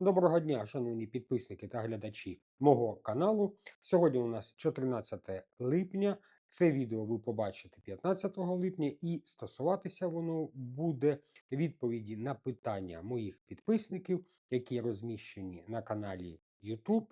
Доброго дня, шановні підписники та глядачі мого каналу. Сьогодні у нас 14 липня. Це відео ви побачите 15 липня, і стосуватися воно буде відповіді на питання моїх підписників, які розміщені на каналі YouTube.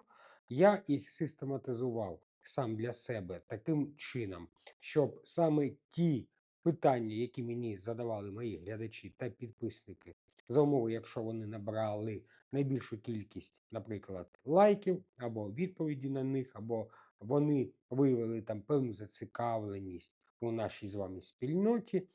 Я їх систематизував сам для себе таким чином, щоб саме ті питання, які мені задавали мої глядачі та підписники, за умови, якщо вони набрали найбільшу кількість, наприклад, лайків або відповіді на них, або вони виявили там певну зацікавленість у нашій з вами спільноті.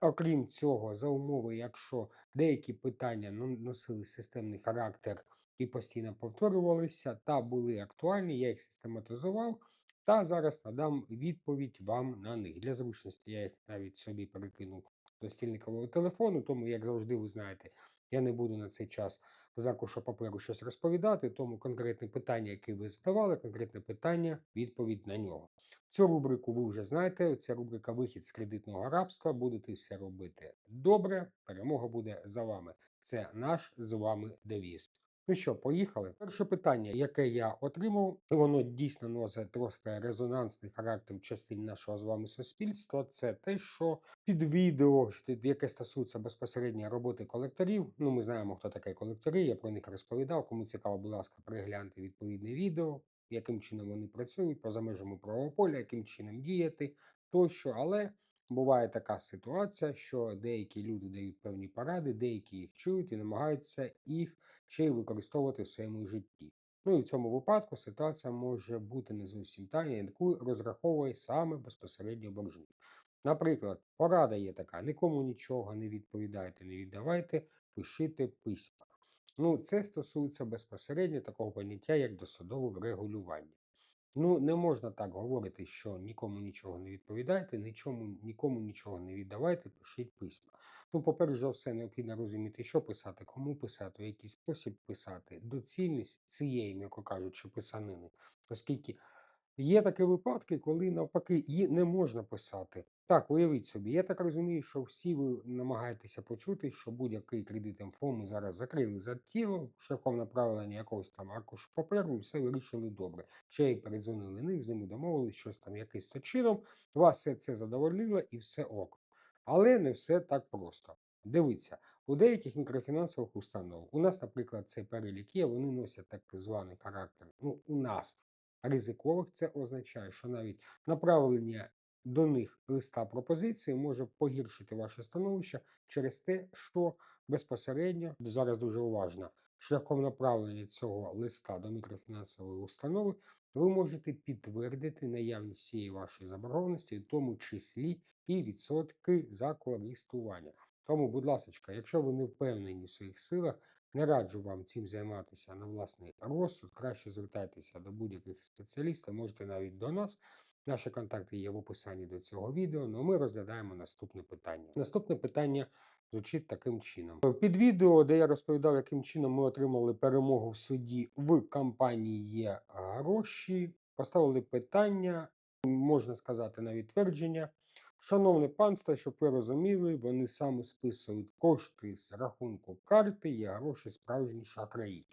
Окрім цього, за умови, якщо деякі питання ну, носили системний характер і постійно повторювалися та були актуальні, я їх систематизував. Та зараз надам відповідь вам на них. Для зручності я їх навіть собі перекинув до стільникового телефону, тому, як завжди, ви знаєте, я не буду на цей час з аркуша паперу щось розповідати, тому конкретне питання, яке ви задавали, конкретне питання, відповідь на нього. Цю рубрику ви вже знаєте. Ця рубрика Вихід з кредитного рабства. Будете все робити добре. Перемога буде за вами. Це наш з вами девіз. Ну що, поїхали? Перше питання, яке я отримав, і воно дійсно носить трохи резонансний характер в частині нашого з вами суспільства. Це те, що під відео, яке стосується безпосередньо роботи колекторів. Ну, ми знаємо, хто таке колектори. Я про них розповідав. Кому цікаво, будь ласка, перегляньте відповідне відео, яким чином вони працюють, поза межами правового поля, яким чином діяти тощо. Але буває така ситуація, що деякі люди дають певні поради, деякі їх чують і намагаються їх ще й використовувати в своєму житті. Ну і в цьому випадку ситуація може бути не зовсім та, яку розраховує саме безпосередньо боржник. Наприклад, порада є така: нікому нічого не відповідайте, не віддавайте, пишіть письма. Ну, це стосується безпосередньо такого поняття, як досудове врегулювання. Ну, не можна так говорити, що нікому нічого не відповідайте, нічому, нікому нічого не віддавайте, пишіть письма. Ну, по-перше за все, необхідно розуміти, що писати, кому писати, в який спосіб писати, доцільність цієї, м'яко кажучи, писанини, оскільки Є такі випадки, коли навпаки її не можна писати. Так, уявіть собі, я так розумію, що всі ви намагаєтеся почути, що будь-який кредит МФО ми зараз закрили за тіло шляхом направлення якогось там аркушу паперу, і все вирішили добре. Ще й передзвонили них, з ними домовились, щось там якийсь то чином, вас все це задовольнило і все ок. Але не все так просто. Дивіться, у деяких мікрофінансових установ, у нас, наприклад, цей перелік є, вони носять так званий характер. Ну, у нас ризикових, це означає, що навіть направлення до них листа пропозиції може погіршити ваше становище через те, що безпосередньо зараз дуже уважно шляхом направлення цього листа до мікрофінансової установи. Ви можете підтвердити наявність цієї вашої заборгованості, в тому числі і відсотки за користування. Тому, будь ласка, якщо ви не впевнені в своїх силах, не раджу вам цим займатися на власний розсуд. Краще звертайтеся до будь-яких спеціалістів, можете навіть до нас. Наші контакти є в описанні до цього відео. Ну ми розглядаємо наступне питання. Наступне питання звучить таким чином. Під відео, де я розповідав, яким чином ми отримали перемогу в суді в компанії є гроші, поставили питання, можна сказати, навіть твердження. Шановне панство, щоб ви розуміли, вони саме списують кошти з рахунку карти, є гроші справжні шахраї.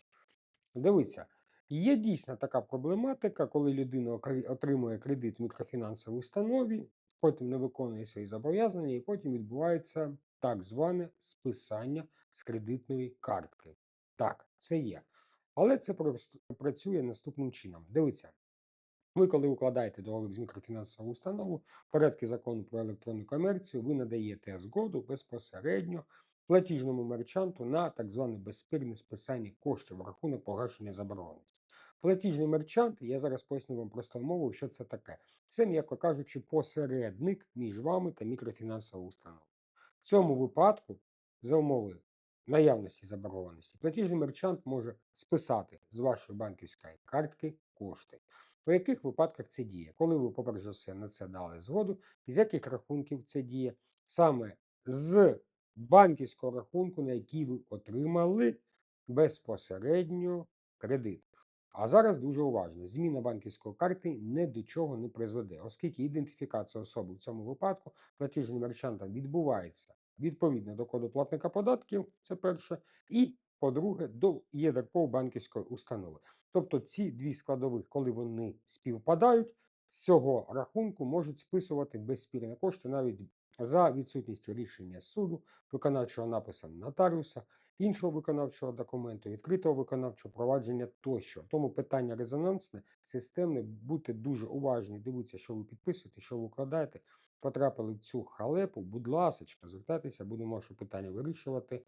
Дивіться, є дійсно така проблематика, коли людина отримує кредит в мікрофінансовій установі, потім не виконує свої зобов'язання, і потім відбувається так зване списання з кредитної картки. Так, це є. Але це працює наступним чином. Дивіться, ви, коли укладаєте договір з мікрофінансовою установою, в порядку закону про електронну комерцію, ви надаєте згоду безпосередньо платіжному мерчанту на так зване безспірне списання коштів в рахунок погашення заборгованості. Платіжний мерчант, я зараз поясню вам простою мовою, що це таке. Це, м'яко кажучи, посередник між вами та мікрофінансовою установою. В цьому випадку, за умови наявності заборгованості, платіжний мерчант може списати з вашої банківської картки кошти. У яких випадках це діє? Коли ви, поперш за все, на це дали згоду, з яких рахунків це діє? Саме з банківського рахунку, на який ви отримали безпосередньо кредит. А зараз дуже уважно: зміна банківської карти ні до чого не призведе, оскільки ідентифікація особи в цьому випадку платіжним мерчантам відбувається відповідно до коду платника податків, це перше, і по-друге, до ЄДРПО банківської установи. Тобто ці дві складових, коли вони співпадають, з цього рахунку можуть списувати безспірні кошти навіть за відсутністю рішення суду, виконавчого напису нотаріуса, іншого виконавчого документу, відкритого виконавчого провадження тощо. Тому питання резонансне, системне, будьте дуже уважні, дивіться, що ви підписуєте, що ви укладаєте. Потрапили в цю халепу, будь ласка, звертайтеся, будемо ваше питання вирішувати.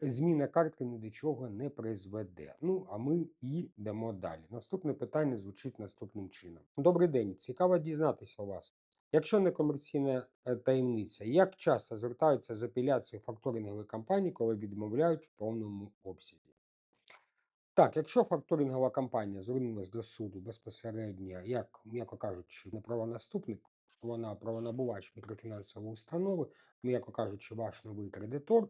Зміна картки ні до чого не призведе. Ну, а ми йдемо далі. Наступне питання звучить наступним чином. Добрий день, цікаво дізнатися у вас. Якщо не комерційна е, таємниця, як часто звертаються з апеляцією факторингової компанії, коли відмовляють в повному обсязі? Так, якщо факторингова компанія звернулася до суду безпосередньо, як, м'яко кажучи, не правонаступник, вона правонабувач мікрофінансової установи, м'яко кажучи, ваш новий кредитор,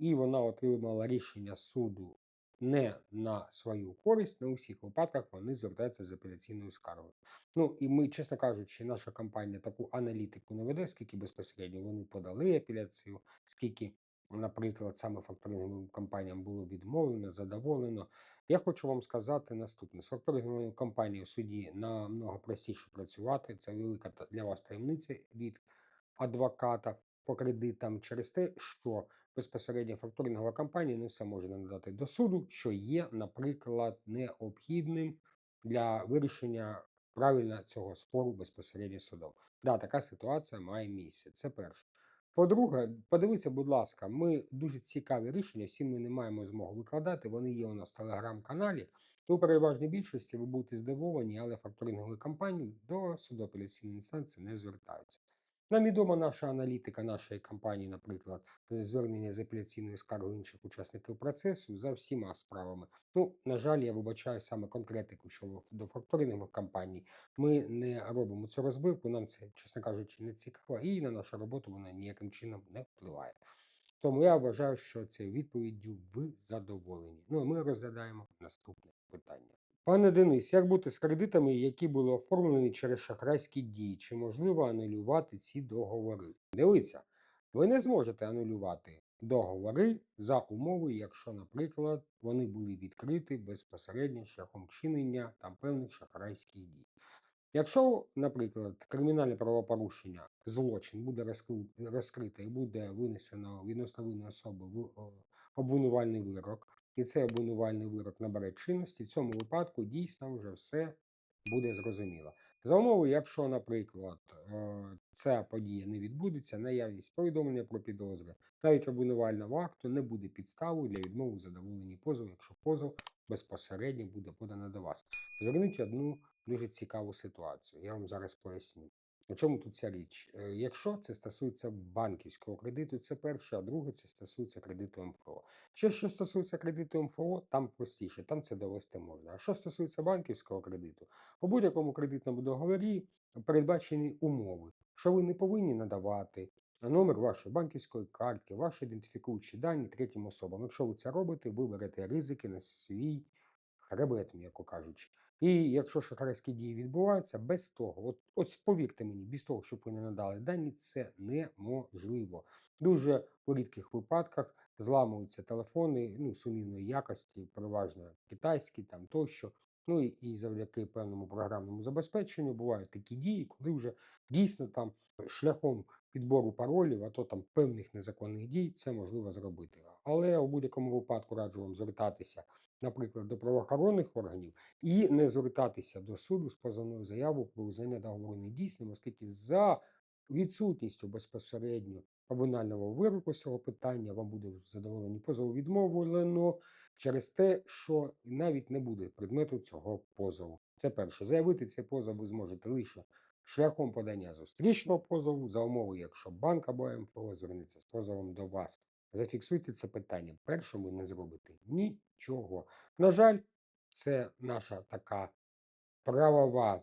і вона отримала рішення суду не на свою користь, не у всіх випадках вони звертаються з апеляційною скаргою. Ну і ми, чесно кажучи, наша компанія таку аналітику не веде, скільки безпосередньо вони подали апеляцію, скільки, наприклад, саме факторинговим компаніям було відмовлено, задоволено. Я хочу вам сказати наступне: з факторинговою компанією в суді намного простіше працювати. Це велика для вас таємниця від адвоката по кредитам через те, що безпосередньо факторингова компанія не все може надати до суду, що є, наприклад, необхідним для вирішення правильно цього спору безпосередньо судом. Да, така ситуація має місце. Це перше. По-друге, подивіться, будь ласка, ми дуже цікаві рішення, всі ми не маємо змоги викладати. Вони є у нас в телеграм-каналі. У переважній більшості ви будете здивовані, але факторингові компанії до суду апеляційної інстанції не звертаються. Нам відома наша аналітика нашої компанії, наприклад, звернення з апеляційною скаргою інших учасників процесу за всіма справами. Ну, на жаль, я вибачаю саме конкретику, що до факторингових компаній ми не робимо цю розбивку. Нам це, чесно кажучи, не цікаво, і на нашу роботу вона ніяким чином не впливає. Тому я вважаю, що цією відповіддю ви задоволені. Ну а ми розглядаємо наступне питання. Пане Денис, як бути з кредитами, які були оформлені через шахрайські дії? Чи можливо анулювати ці договори? Дивіться, ви не зможете анулювати договори за умови, якщо, наприклад, вони були відкриті безпосередньо шляхом чинення там певних шахрайських дій. Якщо, наприклад, кримінальне правопорушення, злочин буде розкрите і буде винесено відносно винної особи в обвинувальний вирок, і цей обвинувальний вирок набере чинності, в цьому випадку дійсно вже все буде зрозуміло. За умови, якщо, наприклад, е, ця подія не відбудеться, наявність повідомлення про підозри, навіть обвинувального акту не буде підставою для відмови в задоволенні позову, якщо позов безпосередньо буде подано до вас. Зверніть одну дуже цікаву ситуацію. Я вам зараз поясню. У чому тут ця річ? Е, Якщо це стосується банківського кредиту, це перше, а друге це стосується кредиту МФО. Що, що стосується кредиту МФО, там простіше, там це довести можна. А що стосується банківського кредиту, у будь-якому кредитному договорі передбачені умови, що ви не повинні надавати номер вашої банківської картки, ваші ідентифікуючі дані третім особам. Якщо ви це робите, ви берете ризики на свій хребет, м'яко кажучи. І якщо шахрайські дії відбуваються, без того, от, от повірте мені, без того, щоб ви не надали дані, це неможливо. Дуже у рідких випадках зламуються телефони ну, сумнівної якості, переважно китайські там тощо. Ну і, і завдяки певному програмному забезпеченню бувають такі дії, коли вже дійсно там шляхом підбору паролів, а то там певних незаконних дій, це можливо зробити. Але у будь-якому випадку раджу вам звертатися, наприклад, до правоохоронних органів і не звертатися до суду з позовною заявою про визнання договору недійсним, оскільки за відсутністю безпосередньо обвинального вироку цього питання вам буде в задоволенні позову відмовлено через те, що навіть не буде предмету цього позову. Це перше. Заявити цей позов ви зможете лише шляхом подання зустрічного позову за умови, якщо банк або МФО звернеться з позовом до вас. Зафіксуйте це питання. Першим ви не зробите нічого. На жаль, це наша така правова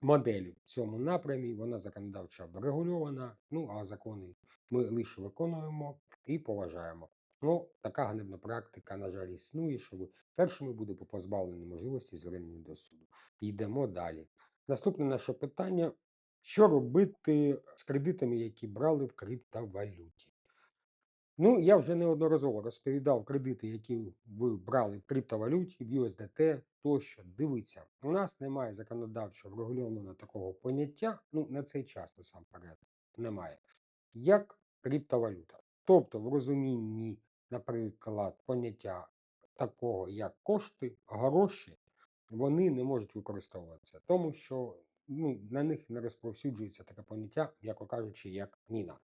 модель в цьому напрямі. Вона законодавчо врегульована. Ну а закони ми лише виконуємо і поважаємо. Ну, така ганебна практика, на жаль, існує, що ви першими будете позбавлені можливості звернення до суду. Йдемо далі. Наступне наше питання: що робити з кредитами, які брали в криптовалюті? Ну, я вже неодноразово розповідав кредити, які ви брали в криптовалюті, в USDT тощо. Дивіться, у нас немає законодавчо врегульованого такого поняття, ну на цей час насамперед немає, як криптовалюта. Тобто, в розумінні, наприклад, поняття такого, як кошти, гроші, вони не можуть використовуватися, тому що ну, на них не розповсюджується таке поняття, м'яко кажучи, як міна.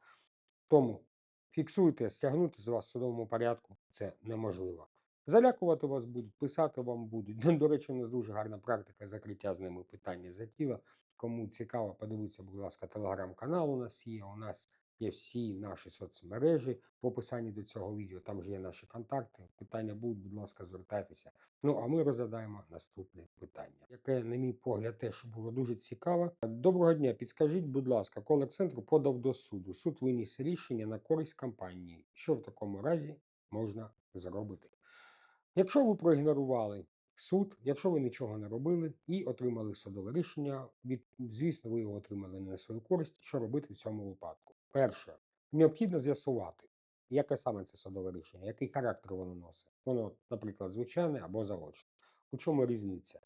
Тому фіксуйте, стягнути з вас в судовому порядку це неможливо. Залякувати вас будуть, писати вам будуть. До речі, у нас дуже гарна практика закриття з ними питання за тіло. Кому цікаво, подивіться, будь ласка, телеграм-канал у нас є. У нас є всі наші соцмережі в описанні до цього відео. Там же є наші контакти. Питання будуть, будь ласка, звертайтеся. Ну а ми розглядаємо наступне питання, яке, на мій погляд, теж було дуже цікаво. Доброго дня. Підскажіть, будь ласка, колек-центр подав до суду. Суд виніс рішення на користь компанії. Що в такому разі можна зробити? Якщо ви проігнорували суд, якщо ви нічого не робили і отримали судове рішення, від, звісно, ви його отримали не на свою користь. Що робити в цьому випадку? Перше, необхідно з'ясувати, яке саме це судове рішення, який характер воно носить. Воно, наприклад, звичайне або заочне. У чому різниця?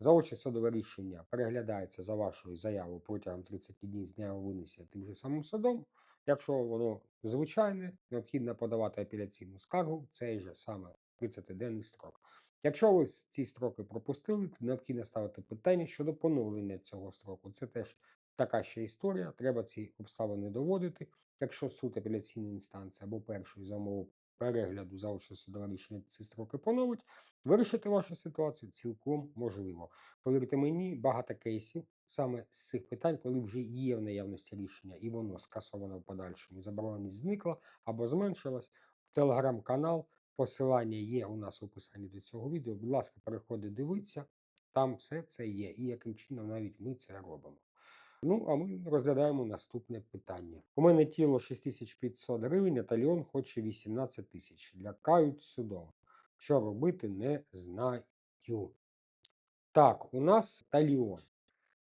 Заочне судове рішення переглядається за вашою заявою протягом 30 днів з дня винесення тим же самим судом. Якщо воно звичайне, необхідно подавати апеляційну скаргу цей же саме 30-денний строк. Якщо ви ці строки пропустили, то необхідно ставити питання щодо поновлення цього строку. Це теж така ще історія. Треба ці обставини доводити. Якщо суд апеляційної інстанції або першої за умови перегляду заочного судового рішення ці строки поновить, вирішити вашу ситуацію цілком можливо. Повірте мені, багато кейсів саме з цих питань, коли вже є в наявності рішення, і воно скасовано в подальшому, забороненість зникла або зменшилась. Телеграм-канал. Посилання є у нас в описанні до цього відео. Будь ласка, переходи, дивіться, там все це є, і яким чином навіть ми це робимо. Ну, а ми розглядаємо наступне питання. У мене тіло 6500 гривень, а тальйон хоче 18 тисяч. Лякають судом. Що робити, не знаю. Так, у нас тальйон.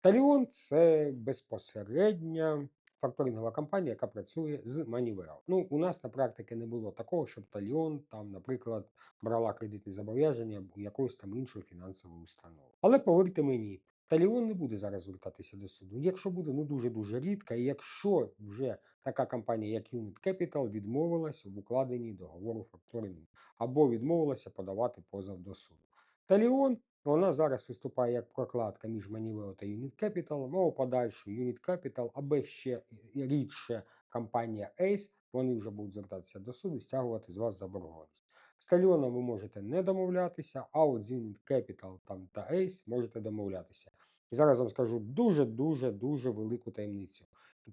Тальйон це безпосередня факторингова компанія, яка працює з Moneyveo. Ну, у нас на практиці не було такого, щоб Тальйон там, наприклад, брала кредитні зобов'язання у якоїсь там іншої фінансової установи. Але повірте мені, Таліон не буде зараз звертатися до суду. Якщо буде ну дуже дуже рідко, і якщо вже така компанія, як Unit Capital, відмовилася в укладенні договору факторингу або відмовилася подавати позов до суду. Таліон вона зараз виступає як прокладка між Maniveo та Unit Capital, ну, а подальшу Unit Capital, або ще рідше компанія Ace, вони вже будуть звертатися до суду і стягувати з вас заборгованість. З Таліоном ви можете не домовлятися, а от з Unit Capital там, та Ace можете домовлятися. І зараз вам скажу дуже-дуже дуже велику таємницю.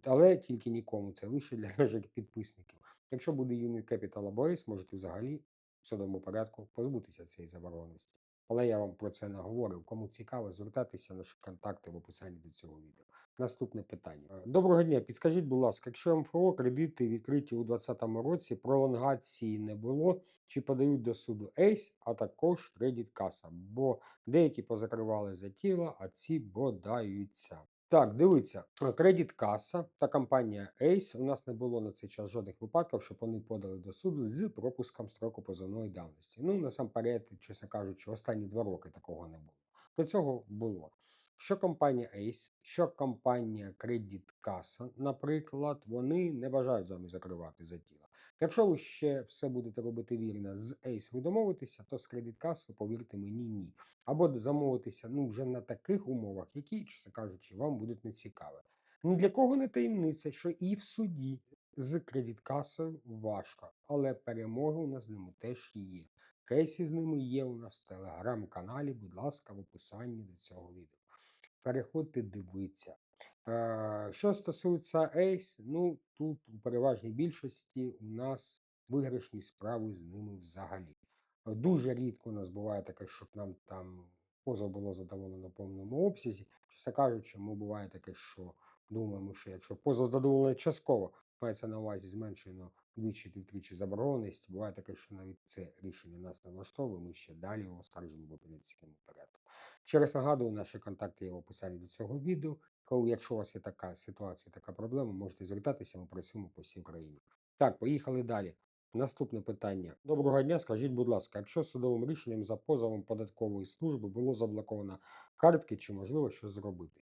Але тільки нікому, це лише для наших підписників. Якщо буде Unit Capital або Ace, можете взагалі в судовому порядку позбутися цієї заборгованості. Але я вам про це не говорив. Кому цікаво, звертатися наші контакти в описанні до цього відео. Наступне питання. Е, доброго дня. Підскажіть, будь ласка, якщо МФО кредити відкриті у 2020 році, пролонгації не було, чи подають до суду Ейс, а також кредит каса, бо деякі позакривали за тіло, а ці бодаються. Так, дивіться, кредит каса та компанія Ace. У нас не було на цей час жодних випадків, щоб вони подали до суду з пропуском строку позовної давності. Ну, насамперед, чесно кажучи, останні два роки такого не було. До цього було. Що компанія Ace, що компанія Credit Kassa, наприклад, вони не бажають з вами закривати за тіло. Якщо ви ще все будете робити вірно з Ace ви домовитеся, то з Kassa, повірте мені, ні. Або замовитися ну, вже на таких умовах, які, чесно кажучи, вам будуть нецікаві. Ні для кого не таємниця, що і в суді з кредиткасою важко, але перемоги у нас з ними теж є. Кейси з ними є у нас в телеграм-каналі, будь ласка, в описанні до цього відео. Переходьте, дивіться. Е, Що стосується Ace, ну тут у переважній більшості у нас виграшні справи з ними взагалі. Дуже рідко у нас буває таке, щоб нам там позов було задоволено в повному обсязі. Чесно кажучи, ми буває таке, що думаємо, що якщо позов задоволений частково, мається на увазі зменшено вдвічі чи втричі заборгованість. Буває таке, що навіть це рішення нас не влаштовує, ми ще далі його оскаржуємо в апеляційному порядку. Ще раз нагадую, наші контакти є в описанні до цього відео. Коли, якщо у вас є така ситуація, така проблема, можете звертатися, ми працюємо по всій Україні. Так, поїхали далі. Наступне питання. Доброго дня. Скажіть, будь ласка, якщо судовим рішенням за позовом податкової служби було заблоковано картки, чи можливо щось зробити?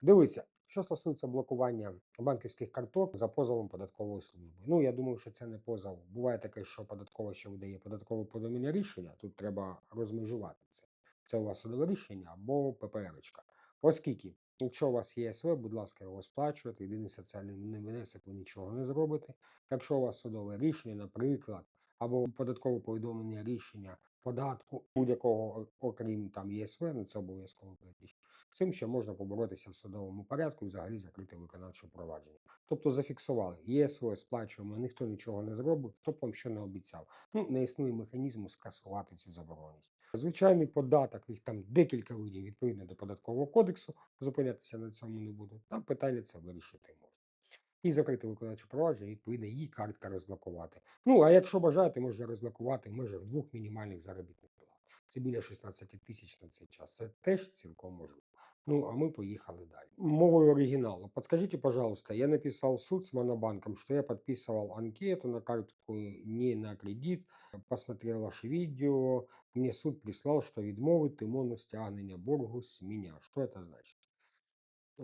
Дивіться, що стосується блокування банківських карток за позовом податкової служби. Ну, я думаю, що це не позов. Буває таке, що податкова ще видає податкове повідомлення рішення. Тут треба розмежувати це. Це у вас судове рішення або ППР-очка. Оскільки, якщо у вас є СВ, будь ласка, його сплачуєте, єдиний соціальний внесок, ви нічого не зробите. Якщо у вас судове рішення, наприклад, або податкове повідомлення рішення податку будь-якого, окрім там ЄСВ, ну це обов'язково платіж, Цим ще можна поборотися в судовому порядку і взагалі закрити виконавче провадження. Тобто зафіксували, ЄСВ сплачуємо, ніхто нічого не зробить, хто б вам що не обіцяв. Ну, не існує механізму скасувати цю забороненість. Звичайний податок, їх там декілька видів відповідно до податкового кодексу, зупинятися на цьому не буду. Там питання це вирішити можна. І закрити виконавче провадження, відповідно, її картка розблокувати. Ну, а якщо бажаєте, можна розблокувати в межах двох мінімальних заробітних плат. Це біля 16 тисяч на цей час. Це теж цілком можливо. Ну, а мы поехали дальше. Мовой оригинала. Подскажите, пожалуйста, я написал суд с Монобанком, что я подписывал анкету на картку не на кредит, посмотрел ваше видео, мне суд прислал, что відмовить тимону стягнення боргу з мене. Що це значить?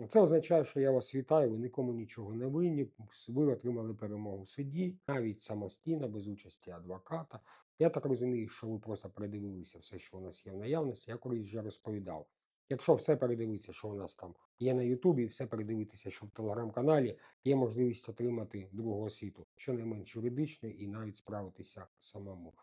Це означає, що я вас вітаю, ви нікому нічого не винні, ви отримали перемогу в суді, навіть самостійно, без участі адвоката. Я так розумію, що ви просто передивилися все, що у нас є в наявності. Я колись вже розповідав. Якщо все передивитися, що у нас там є на Ютубі, все передивитися, що в телеграм-каналі є можливість отримати другого світу, щонайменш юридичний, і навіть справитися самому.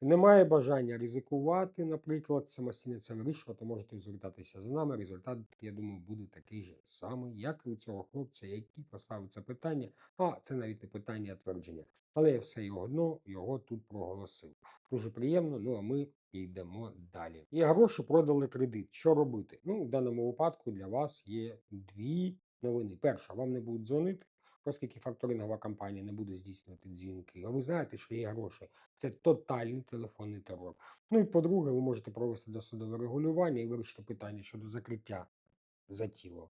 Немає бажання ризикувати, наприклад, самостійно це вирішувати, можете звертатися за нами. Результат, я думаю, буде такий же самий, як і у цього хлопця, який поставив це питання. А це навіть не питання, а твердження. Але я все одно його тут проголосив. Дуже приємно. Ну а ми йдемо далі. І гроші продали кредит. Що робити? Ну, в даному випадку для вас є дві новини. Перша, вам не будуть дзвонити. Оскільки факторингова компанія не буде здійснювати дзвінки, а ви знаєте, що є гроші. Це тотальний телефонний терор. Ну і по-друге, ви можете провести досудове регулювання і вирішити питання щодо закриття за тіло.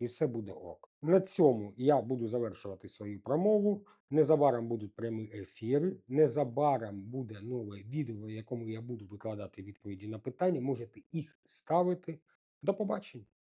І все буде ок. На цьому я буду завершувати свою промову. Незабаром будуть прямі ефіри. Незабаром буде нове відео, в якому я буду викладати відповіді на питання. Можете їх ставити. До побачення.